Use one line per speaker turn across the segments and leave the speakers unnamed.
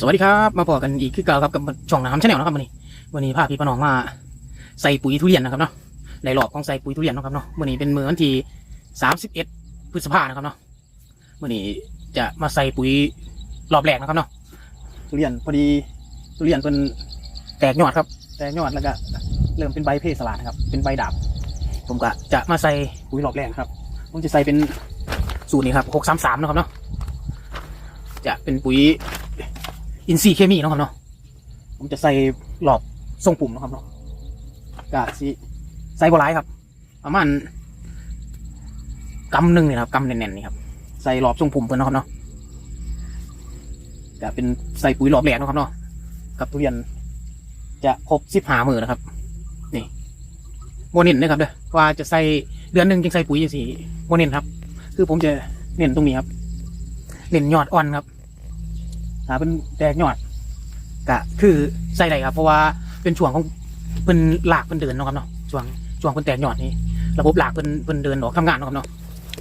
สวัสดีครับมาพอกันอีกคือเก่าครับกับช่องน้ำชาแนลนะครับวันนี้ วันนี้พาพี่ปน้องมาใส่ปุ๋ยทุเรียนนะครับเนาะในรอบของใส่ปุ๋ยทุเรียนนะครับเนาะวันนี้เป็นมือวันที่สามสิบเอ็ดพฤษภานะครับเนาะวันนี้จะมาใส่ปุ๋ยรอบแรกนะครับเนาะทุเรียนพอดีทุเรียนเป็นแตกยอดครับ แตกยอดแล้วก็เริ่มเป็นใบเพศสลัดนะครับเป็นใบดาบผมก็จะมาใส่ปุ๋ยรอบแรกครับผมจะใส่เป็นสูตรนี้ครับหกสามสามนะครับเนาะจะเป็นปุ๋ย อินทรีย์เคมีเนาะครับเนาะผมจะใส่หลอบทรงปุ่มเนาะครับเนาะกะสิใส่บหลายครับประมาณกำหนึ่งนี่นะครับกำแน่นๆนี่ครับใส่หลอบทรงปุ่มเพิ่นนะครับเนาะกะเป็นใส่ปุ๋ยหลอบแหลกนะครับเนาะกับทุเรียนจะครบสิบหามือนะครับ นี่โมเน้นนะครับเด้อว่าจะใส่เดือนหนึ่งจึงใส่ปุ๋ยสี่โมเน้นครับ คือผมจะเน้นตรงนี้ครับเน้นยอดอ่อนครับ หาเป็นแตกยอดกะคือใส่ได้ครับ เพราะว่าเป็นช่วงของเป็นหลากเป็นเดินเนาะครับเนาะช่วงช่วงเป็นแตกยอดนี้ระบบหลากเป็นเป็นเดินออกทำงานเนาะครับเนาะ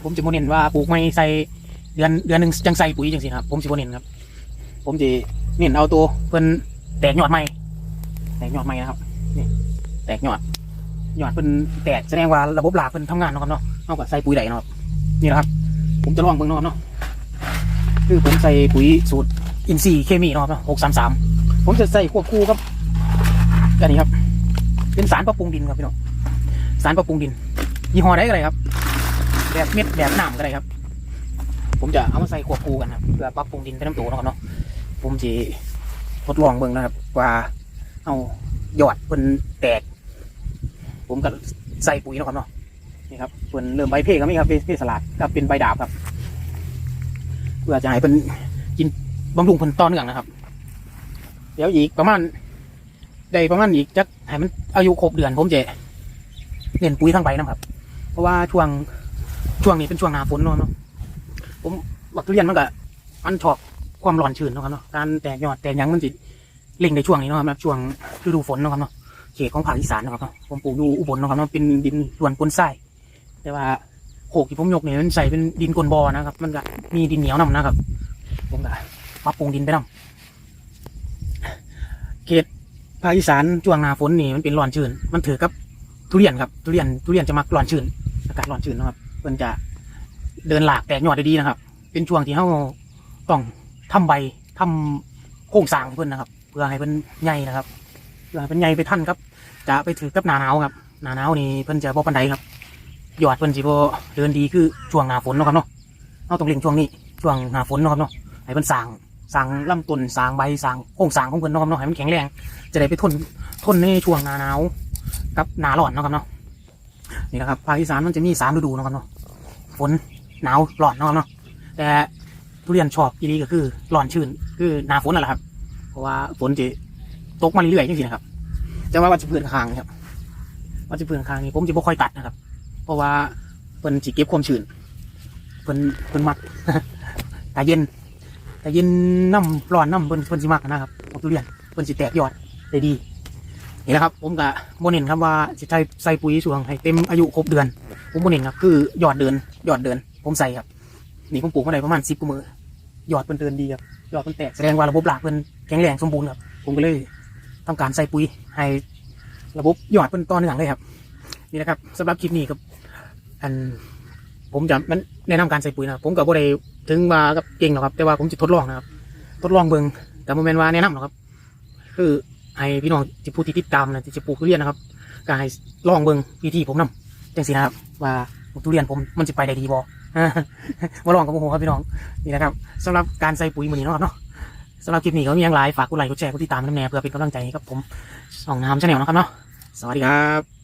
ผมจะโมเน้นว่าปลูกไม่ใส่เดือนเดือนหนึ่งจังใส่ปุ๋ยจังสิครับผมจะโมเน้นครับ ผมจะเน้นเอาตัวเป็นแตกยอดใหม่แตกยอดใหม่นะครับนี่แตกยอดยอดเป็นแตกแสดงว่าระบบหลากเป็นทำงานเนาะครับเนาะเอากับใส่ปุ๋ยได้เนาะครับนี่นะครับ ผมจะลองเบิ่งเนาะครับเนาะคือผมใส่ปุ๋ยสูตร อินซีเคมีเนาะครับหกสามสามผมจะใส่ควบคู่กับอันนี้ครับ เป็นสารปรับปรุงดินครับพี่น้องสารปรับปรุงดิน ยี่ห้อใดก็ได้ครับ แบบเม็ดแบบน้ำก็ได้ครับ ผมจะเอามาใส่ควบคู่กันครับเพื่อปรับปรุงดินเป็นน้ำตัวเนาะครับเนาะผมจะทดลองเบิ่งนะครับ ว่าเอาหยอดเพิ่นแตก ผมก็ใส่ปุ๋ยนะครับเนาะนี่ครับเพิ่นเริ่มใบเพกก็มีครับเพสลัดก็เป็นใบดาบครับ เพื่อจะให้เพิ่น บำรุงผลต่อเนื่องนะครับ เดี๋ยวอีกประมาณได้ประมาณอีกจักให้มันอายุครบเดือนผมจะเน้นปุ๋ยทั้งใบนะครับ เพราะว่าช่วงช่วงนี้เป็นช่วงหนาฝนเนาะผมบักทุเรียนมันก็มันชอบความร้อนชื้นเนาะครับเนาะการแตกยอดแตกยังมันจิเล่งในช่วงนี้เนาะครับช่วงฤดูฝนเนาะครับเนาะเขตของภาคอีสานนะครับเนาะผมปลูกอยู่อุบลเนาะครับเนาะเป็นดินส่วนปนทรายแต่ว่าโขกที่ผมยกเนี่ยมันใส่เป็นดินกลนบอนะครับ มันก็มีดินเหนียวนํนะครับผมก็ ปรับปรุงดินไปนำเขตภาคอีสานช่วงหน้าฝนนี่มันเป็นร้อนชื้น มันถือกับทุเรียนครับ ทุเรียนทุเรียนจะมักร้อนชื้น อากาศร้อนชื้นนะครับเพิ่นจะเดินหลากแตกยอดได้ดีนะครับ เป็นช่วงที่เขาต้องทำใบทำโครงสร้างเพิ่อนนะครับ เพื่อให้เพิ่นใหญ่นะครับ เพื่อให้เพิ่นใหญ่ไปทันครับ จะไปถือกับหนาหนาวครับ หนาหนาวนี่เพิ่นจะบ่ปานใดครับยอดเพิ่นสิบ่เดินดีคือช่วงหน้าฝนนะครับเนาะเอาต้องเล็งช่วงนี้ช่วงหน้าฝนนะครับเนาะให้เพิ่นสร้าง สร้างลำต้นสร้างใบสร้างโครงสร้างของเพิ่นเนาะครับเนาะให้มันแข็งแรง จะได้ไปทนทนในช่วงหน้าหนาวกับหน้าร้อนเนาะครับเนาะนี่นะครับภาคอีสานมันจะมีสามฤดูเนาะครับเนาะฝนหนาวร้อนเนาะครับเนาะแต่ทุเรียนชอบอีนี้ก็คือร้อนชื้นคือหน้าฝนนั่นแหละครับ เพราะว่าฝนจะตกมาเรื่อยๆจริงๆนะครับแต่ว่าวัชพืชข้างนะครับวัชพืชข้างนี่ผมจะบ่ค่อยตัดนะครับ เพราะว่าเพิ่นสิเก็บความชื้นเพิ่นเพิ่นมักตาเย็น แต่เย็นน้ำร้อนน้ำเพิ่นเพิ่นสิมักนะครับของทุเรียนเพิ่นสิแตกยอดได้ดีนี่แหละครับ ผมกับโมเน้นครับว่าสิใส่ใส่ปุ๋ยช่วงให้เต็มอายุครบเดือน ผมโมเน้นครับคือยอดเดินยอดเดินผมใส่ครับนี่ผมปลูกมาได้ประมาณสิบกว่ามือยอดเพิ่นเดินดีครับยอดเพิ่นแตกแสดงว่าระบบหลักเพิ่นแข็งแรงสมบูรณ์ครับผมก็เลยทำการใส่ปุ๋ยให้ระบบยอดเพิ่นต่อเนื่องเลยครับ นี่นะครับสำหรับคลิปนี้ครับอันผมจะมันแนะนำการใส่ปุ๋ยนะผมกับบ่ได้ ถึงว่ากับเก่งหรอกครับ แต่ว่าผมจะทดลองนะครับ ทดลองเบิ่งแต่โมเมนว่าแนะนำหรอกครับ คือให้พี่น้องที่ผู้ที่ติดตามนะที่จะปลูกทุเรียนนะครับก็ให้ลองเบิ่งวิธีผมนำจังสินะครับ ว่าทุเรียนผมมันจะไปได้ดีบ่มาลองกับโมโหครับพี่น้องนี่นะครับสำหรับการใส่ปุ๋ยมือนี้นะครับเนาะสำหรับคลิปนี้ก็มีอย่างไรฝากกดไลค์กดแชร์กดติดตามน้ำแน่เพื่อเป็นกำลังใจให้กับผมสองน้ำชาแนลนะครับเนาะสวัสดีครับ